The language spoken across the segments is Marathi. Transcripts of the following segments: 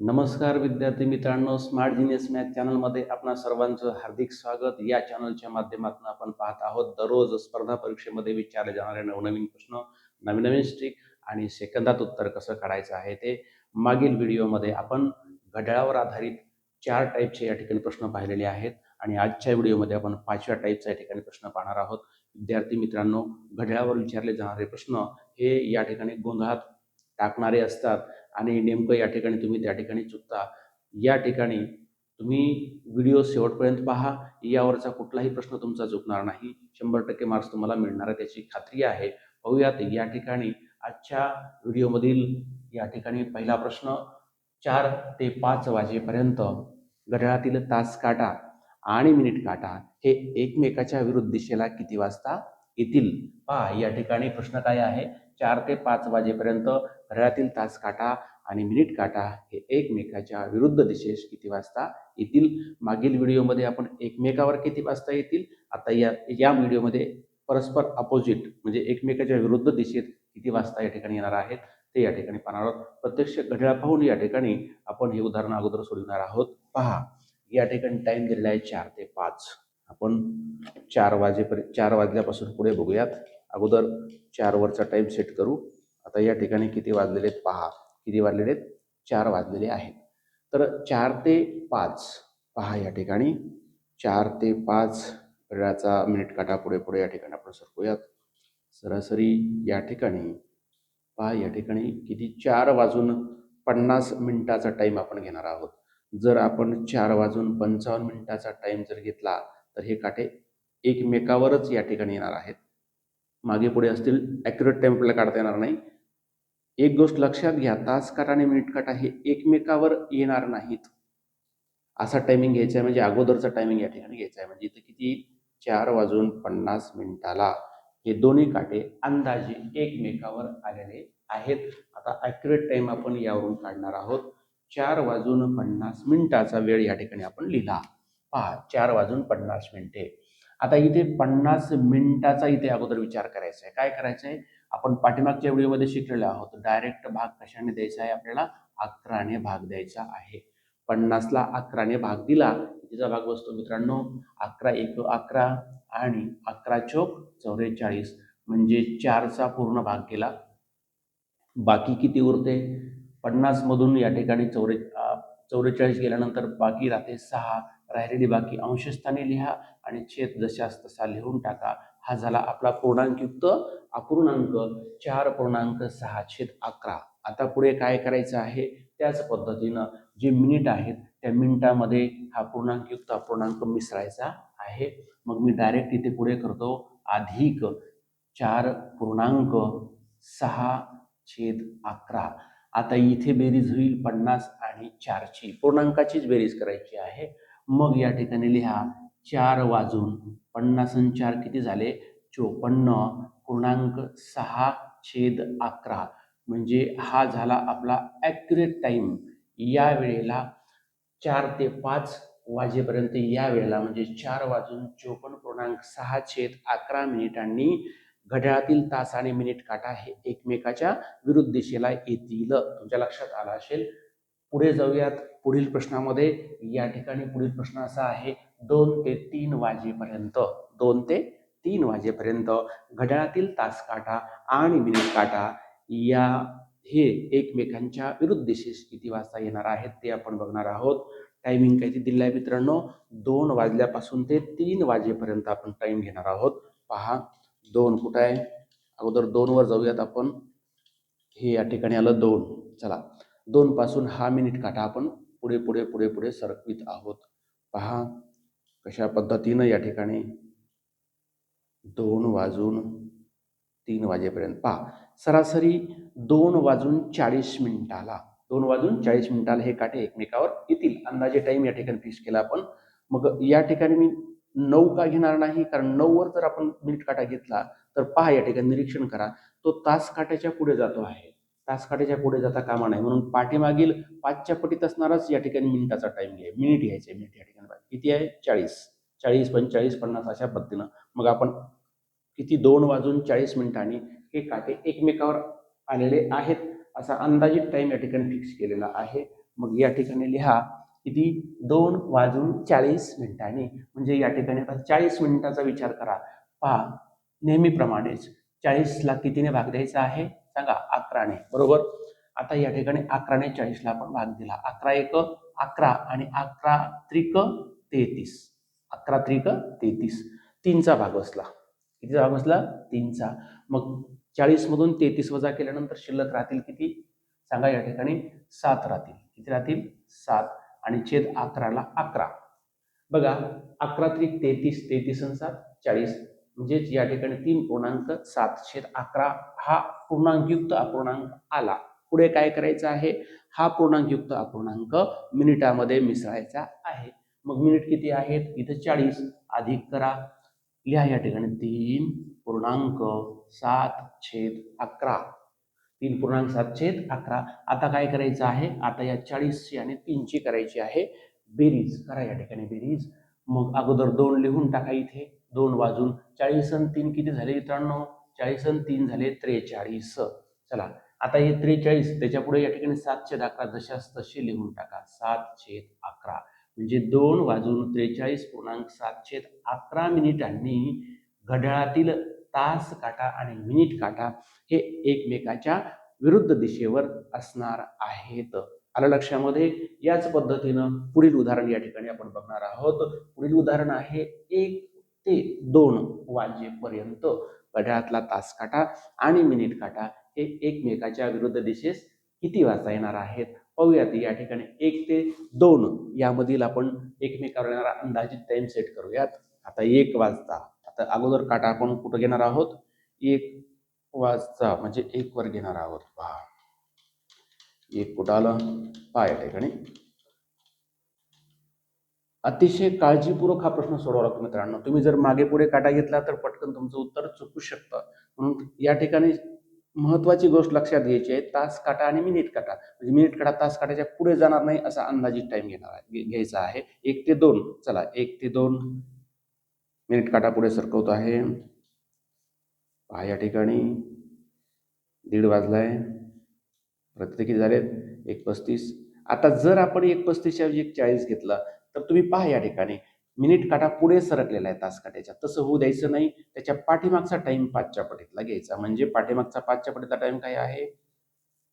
नमस्कार विद्यार्थी मित्रांनो स्मार्ट जिनियस मॅथ चॅनलमध्ये आपणा सर्वांचं हार्दिक स्वागत. या चॅनलच्या माध्यमातून आपण पाहत आहोत दररोज स्पर्धा परीक्षेमध्ये विचारले जाणारे नवनवीन प्रश्न नवीन नवीन स्ट्रिक आणि सेकंदात उत्तर कसं काढायचं आहे ते. मागील व्हिडिओमध्ये आपण घड्याळावर आधारित चार टाईपचे या ठिकाणी प्रश्न पाहिलेले आहेत आणि आजच्या व्हिडिओमध्ये आपण पाचव्या टाईपचा या ठिकाणी प्रश्न पाहणार आहोत. विद्यार्थी मित्रांनो घड्याळावर विचारले जाणारे प्रश्न हे या ठिकाणी गोंधळात टाकणारे असतात. आणि नेमकं या ठिकाणी तुम्ही त्या ठिकाणी चुकता. या ठिकाणी तुम्ही व्हिडिओ शेवटपर्यंत पहा. यावरचा कुठलाही प्रश्न तुमचा चुकणार नाही. शंभर टक्के मार्क्स तुम्हाला मिळणार आहे त्याची खात्री आहे. पाहूयात या ठिकाणी आजच्या व्हिडिओमधील या ठिकाणी पहिला प्रश्न चार ते पाच वाजेपर्यंत घड्याळातील तास काटा आणि मिनिट काटा हे एकमेकाच्या विरुद्ध दिशेला किती वाजता येतील? पहा या ठिकाणी प्रश्न काय आहे? चार ते पाच वाजेपर्यंत घड्याळातील तास काटा आणि मिनिट काटा हे एकमेकाच्या विरुद्ध दिशेस किती वाजता येतील? मागील व्हिडिओमध्ये आपण एकमेकावर किती वाजता येतील? आता या या व्हिडिओमध्ये परस्पर अपोजिट म्हणजे एकमेकाच्या विरुद्ध दिशेत किती वाजता या ठिकाणी येणार आहेत ते या ठिकाणी पाहणार आहोत. प्रत्यक्ष घड्याळ पाहून या ठिकाणी आपण हे उदाहरण अगोदर सोडवणार आहोत. पहा या ठिकाणी टाइम दिलेला आहे चार ते पाच. आपण चार वाजेपर्यंत चार वाजल्यापासून पुढे बघूयात. अगोदर चारवरचा टाईम सेट करू. आता या ठिकाणी किती वाजलेले आहेत? पहा. किती वाजलेले आहेत? चार वाजलेले आहेत. तर चार ते पाच. पहा या ठिकाणी. चार ते पाच. वेळाचा मिनिट काटा पुढे पुढे या ठिकाणी आपण सरकूयात. सरासरी या ठिकाणी पहा या ठिकाणी किती चार वाजून पन्नास मिनिटाचा टाईम आपण घेणार आहोत. जर आपण चार वाजून पंचावन्न मिनिटाचा टाईम जर घेतला तर हे काटे एकमेकावरच या ठिकाणी येणार आहेत. मागे पुढे असतील ॲक्युरेट टाईम आपल्याला काढता येणार नाही. एक गोष्ट लक्षात घ्या तास काटा आणि मिनिट काटा हे एकमेकावर येणार नाहीत. असा टायमिंग घ्यायचा आहे म्हणजे अगोदरचा टायमिंग या ठिकाणी घ्यायचा आहे. म्हणजे इथं किती? चार वाजून पन्नास मिनिटाला. हे दोन्ही काटे अंदाजे एकमेकावर आलेले आहेत. आता ॲक्युरेट टाईम आपण यावरून काढणार आहोत. चार वाजून पन्नास मिनिटाचा वेळ या ठिकाणी आपण लिहिला. पहा चार वाजून पन्नास मिनिटे. आता इथे पन्नास मिनिटाचा इथे अगोदर विचार करायचा आहे. काय करायचं आहे आपण पाठीमागच्या व्हिडिओमध्ये शिकलेलो आहोत. डायरेक्ट भाग कशाने द्यायचा आहे? आपल्याला अकराने भाग द्यायचा आहे. पन्नासला अकराने भाग दिला तिचा भाग बसतो मित्रांनो अकरा एक अकरा आणि अकरा चोक चौवेचाळीस म्हणजे चारचा पूर्ण भाग केला. बाकी किती उरते? पन्नासमधून या ठिकाणी चौरे चौवेचाळीस गेल्यानंतर बाकी राहते सहा. राहिलेली बाकी अंशस्थानी लिहा आणि छेद जशास तसा लिहून टाका. हा झाला आपला पूर्णांकयुक्त अपूर्णांक. चार पूर्णांक सहा छेद अकरा. आता पुढे काय करायचं आहे? त्याच पद्धतीनं जे मिनिट आहेत त्या मिनिटामध्ये हा पूर्णांकयुक्त अपूर्णांक मिसळायचा आहे. मग मी डायरेक्ट इथे पुढे करतो. अधिक चार पूर्णांक सहा छेद अकरा. आता इथे बेरीज होईल पन्नास आणि चारची. पूर्णांकाचीच बेरीज करायची आहे. मग या ठिकाणी लिहा चार वाजून पन्नास चार किती झाले? चोपन्न पूर्णांक सहा छेद अकरा. म्हणजे हा झाला आपला ॲक्युरेट टाईम या वेळेला चार ते पाच वाजेपर्यंत या वेळेला म्हणजे चार वाजून चोपन्न पूर्णांक सहा छेद अकरा मिनिटांनी घड्याळातील तास आणि मिनिट काटा हे एकमेकाच्या विरुद्ध दिशेला येतील. तुमच्या लक्षात आलं असेल? पुढे जाऊयात. पुढील प्रश्नामध्ये या ठिकाणी पुढील प्रश्न असा आहे दोन ते तीन वाजेपर्यंत दोन ते तीन वाजेपर्यंत घड्याळातील तासकाटा आणि मिनिट काटा या हे एकमेकांच्या विरुद्ध दिशेस किती वाजता येणार आहेत ते आपण बघणार आहोत. टायमिंग काय दिलं आहे मित्रांनो. दोन वाजल्यापासून ते तीन वाजेपर्यंत आपण टाईम घेणार आहोत. पहा दोन कुठं आहे? अगोदर दोनवर जाऊयात आपण. हे या ठिकाणी आलं दोन. चला दोनपासून हा मिनिट काटा आपण पुढे पुढे पुढे पुढे सरकवित आहोत. पहा कशा पद्धतीनं या ठिकाणी दोन वाजून तीन वाजेपर्यंत. पहा सरासरी दोन वाजून चाळीस मिनिटाला दोन वाजून चाळीस मिनिटाला हे काटे एकमेकावर येतील. अंदाजे टाईम या ठिकाणी फिक्स केला आपण. मग या ठिकाणी मी नऊ का घेणार नाही कारण नऊवर जर आपण मिनिट काटा घेतला तर पहा या ठिकाणी निरीक्षण करा. तो तास काट्याच्या पुढे जातो आहे. तास पुढे जाता कामा नाही म्हणून पाठीमागील पाचच्या पटीत असणारच या ठिकाणी मिनिटाचा टाइम घ्या. मिनिट घ्यायचे मिनिट या ठिकाणी किती आहे? चाळीस. चाळीस पंचेचाळीस पन्नास अशा पद्धतीनं. मग आपण किती? दोन वाजून चाळीस मिनिटांनी हे काटे एकमेकावर आलेले आहेत. असा अंदाजित टाइम या ठिकाणी फिक्स केलेला आहे. मग या ठिकाणी लिहा किती? दोन वाजून चाळीस मिनिटांनी. म्हणजे या ठिकाणी आता चाळीस मिनिटाचा विचार करा. पहा नेहमीप्रमाणेच चाळीसला कितीने भाग द्यायचा आहे? सांगा अकराने बरोबर? आता या ठिकाणी अकराने चाळीसला आपण भाग दिला. अकरा एक अकरा आणि अकरा त्रिक तेहतीस. अकरा त्रिक तेहतीस. तीनचा भाग बसला. कितीचा भाग बसला? तीनचा. मग चाळीसमधून तेहतीस वजा केल्यानंतर शिल्लक राहतील किती? सांगा या ठिकाणी सात राहतील. किती राहतील? सात. आणि छेद अकराला अकरा. बघा अकरा त्रिक तेहतीस तेहतीस आणि सात चाळीस. म्हणजेच या ठिकाणी तीन पूर्णांक सात छेद अकरा हा पूर्णांकयुक्त अपूर्णांक आला. पुढे काय करायचं आहे? हा पूर्णांकयुक्त अपूर्णांक मिनिटामध्ये मिसळायचा आहे. मग मिनिट किती आहेत? इथं चाळीस. अधिक करा. लिहा या ठिकाणी तीन पूर्णांक सात छेद अकरा. तीन पूर्णांक सात छेद अकरा. आता काय करायचं आहे? आता या चाळीसची आणि तीनची करायची आहे. बेरीज. करा या ठिकाणी बेरीज. मग अगोदर दोन लिहून टाका इथे. दोन वाजून चाळीस आणि तीन किती झाले मित्रांनो? चाळीस आणि तीन झाले त्रेचाळीस. चला आता हे त्रेचाळीस त्याच्या पुढे या ठिकाणी सात छेद अकरा जशास तसे लिहून टाका. सात छेद अकरा. म्हणजे दोन वाजून त्रेचाळीस पूर्णांक सात छेद अकरा मिनिटांनी घड्याळातील तास काटा आणि मिनिट काटा हे एकमेकाच्या विरुद्ध दिशेवर असणार आहेत. आलं लक्षामध्ये? याच पद्धतीनं पुढील उदाहरण या ठिकाणी आपण बघणार आहोत. पुढील उदाहरण आहे एक ते दोन वाजेपर्यंत घड्याळातला तास काटा आणि मिनिट काटा हे एकमेकाच्या विरुद्ध दिशेस किती वाजता येणार आहेत? पाहूयात. या ठिकाणी एक ते दोन यामधील आपण एकमेकावर येणारा अंदाजित टाइम सेट करूयात. आता एक वाजता. आता अगोदर काटा आपण कुठं घेणार आहोत? एक वाजता म्हणजे एक वर घेणार आहोत. पहा. एक कुठं आलं? पहा या ठिकाणी. अतिशय काळजीपूर्वक हा प्रश्न सोडवला लागतो मित्रांनो. तुम्ही जर मागे पुढे काटा घेतला तर पटकन तुमचं उत्तर चुकू शकतं. म्हणून या ठिकाणी महत्वाची गोष्ट लक्षात घ्यायची आहे तास काटा आणि मिनिट काटा. म्हणजे मिनिट काटा तास काटाच्या पुढे जाणार नाही असा अंदाजित टाइम घेणार आहे घ्यायचा आहे. एक ते दोन चला एक ते दोन. मिनिट काटा पुढे सरकवतो आहे. पहा या ठिकाणी दीड वाजलाय. प्रत्येक झालेत एक पस्तीस. आता जर आपण एक पस्तीसच्या ऐवजी एक चाळीस घेतला तर तुम्ही पहा या ठिकाणी. मिनिट काटा पुढे सरकलेला आहे तास काट्याच्या. तसं होऊ द्यायचं नाही. त्याच्या पाठीमागचा टाइम पाचच्या पटीतला घ्यायचा. म्हणजे पाठीमागचा पाचच्या पटीचा टाइम काय आहे?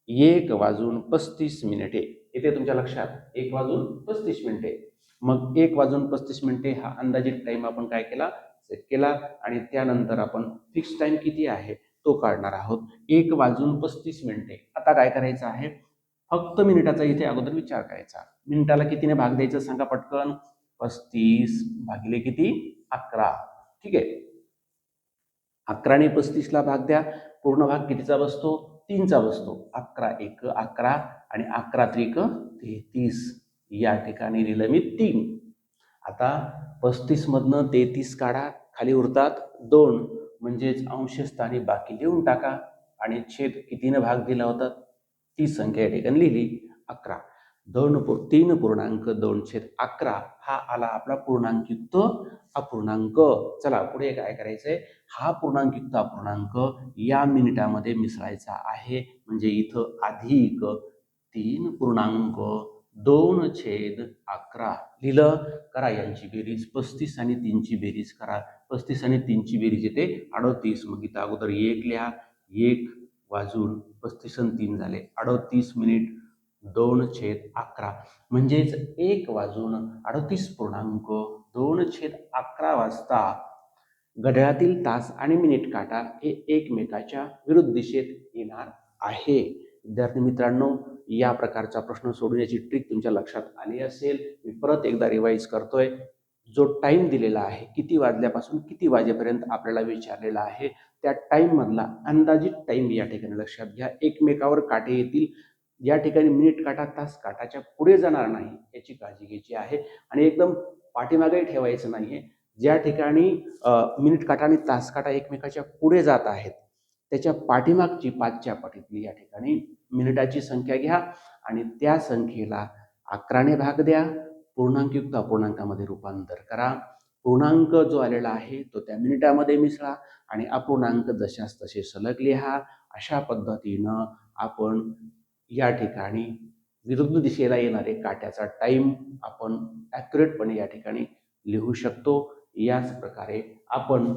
एक वाजून पस्तीस मिनिटे. येते तुमच्या लक्षात? एक वाजून पस्तीस मिनिटे. मग एक वाजून पस्तीस मिनिटे हा अंदाजित टाइम आपण काय केला? सेट केला. आणि त्यानंतर आपण फिक्स टाइम किती आहे? तो काढणार आहोत. एक वाजून पस्तीस मिनिटे. आता काय करायचं आहे? फक्त मिनिटाचा इथे अगोदर विचार करायचा. मिनिटाला कितीने भाग द्यायचं सांगा पटकन. पस्तीस भागिले किती? अकरा. ठीक आहे? अकराने पस्तीसला भाग द्या. पूर्ण भाग कितीचा बसतो? तीनचा बसतो. अकरा एक अकरा आणि अकरा त्रिक तेहतीस. या ठिकाणी लिहिलं मी तीन. आता पस्तीस मधनं तेहतीस काढा. खाली उरतात दोन. म्हणजेच अंशस्थानी बाकी लिहून टाका. आणि छेद कितीनं भाग दिला होता? ती संख्या या ठिकाणी लिहिली अकरा. दोन पू तीन पूर्णांक दोन छेद अकरा हा आला आपला पूर्णांकयुक्त अपूर्णांक. चला पुढे काय करायचंय? हा पूर्णांकयुक्त अपूर्णांक या मिनिटामध्ये मिसळायचा आहे. म्हणजे इथं अधिक तीन पूर्णांक दोन छेद अकरा. लिहिलं करा. यांची बेरीज पस्तीस आणि तीनची बेरीज करा. पस्तीस आणि तीनची बेरीज येते अडतीस. मग इथं अगोदर एक लिहा. एक वाजून पस्तीस आणि तीन झाले. अडोतीस मिनिट दोन छेद अकरा. म्हणजेच एक वाजून अडोतीस पूर्णांक दोन छेद अकरा वाजता घड्याळातील तास आणि मिनिट काटा हे एकमेकाच्या विरुद्ध दिशेत येणार आहे. विद्यार्थी मित्रांनो या प्रकारचा प्रश्न सोडवण्याची ट्रिक तुमच्या लक्षात आली असेल. मी परत एकदा रिवाईज करतोय. जो टाइम दिलेला आहे किती वाजल्यापासून किती वाजेपर्यंत आपल्याला विचारलेला आहे त्या टाईममधला अंदाजित टाईम या ठिकाणी लक्षात घ्या. एकमेकावर काटे येतील. या ठिकाणी मिनिट काटा तास काटाच्या पुढे जाणार नाही याची काळजी घ्यायची आहे. आणि एकदम पाठीमागही ठेवायचं नाही आहे ज्या ठिकाणी मिनिट काटा आणि तास काटा एकमेकाच्या पुढे जात आहेत त्याच्या पाठीमागची पाचच्या पाठीतली या ठिकाणी मिनिटाची संख्या घ्या आणि त्या संख्येला अकराने भाग द्या. पूर्णांकयुक्त अपूर्णांकामध्ये रूपांतर करा. पूर्णांक जो आलेला आहे तो त्या मिनिटामध्ये मिसळा आणि अपूर्णांक जशास तसे सलग लिहा. अशा पद्धतीनं आपण या ठिकाणी विरुद्ध दिशेला येणारे काट्याचा टाईम आपण ॲक्युरेटपणे या ठिकाणी लिहू शकतो. याच प्रकारे आपण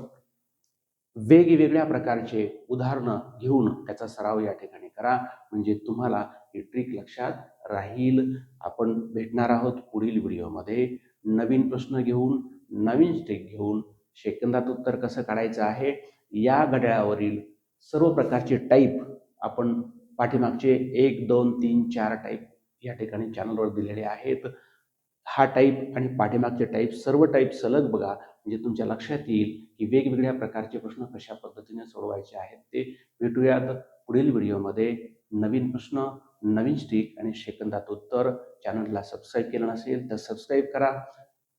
वेगवेगळ्या प्रकारचे उदाहरणं घेऊन त्याचा सराव या ठिकाणी करा. म्हणजे तुम्हाला ही ट्रिक लक्षात राहील. आपण भेटणार आहोत पुढील व्हिडिओमध्ये. नवीन प्रश्न घेऊन नवीन स्ट्रिक घेऊन सेकंदात उत्तर कसं काढायचं आहे या घड्याळावरील सर्व प्रकारचे टाईप आपण पाठीमागचे एक दोन तीन चार टाईप या ठिकाणी चॅनलवर दिलेले आहेत. हा टाईप आणि पाठीमागचे टाईप सर्व टाईप सलग बघा म्हणजे तुमच्या लक्षात येईल की वेगवेगळ्या प्रकारचे प्रश्न कशा पद्धतीने सोडवायचे आहेत ते भेटूयात पुढील व्हिडिओमध्ये. नवीन प्रश्न नवीन स्टिक आणि सेकंदात उत्तर. चॅनलला सबस्क्राईब केलं नसेल तर सबस्क्राईब करा.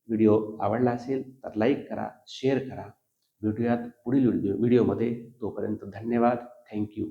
व्हिडिओ आवडला असेल तर लाईक करा शेअर करा. भेटूयात पुढील व्हिडिओ व्हिडिओमध्ये. तोपर्यंत धन्यवाद. थँक्यू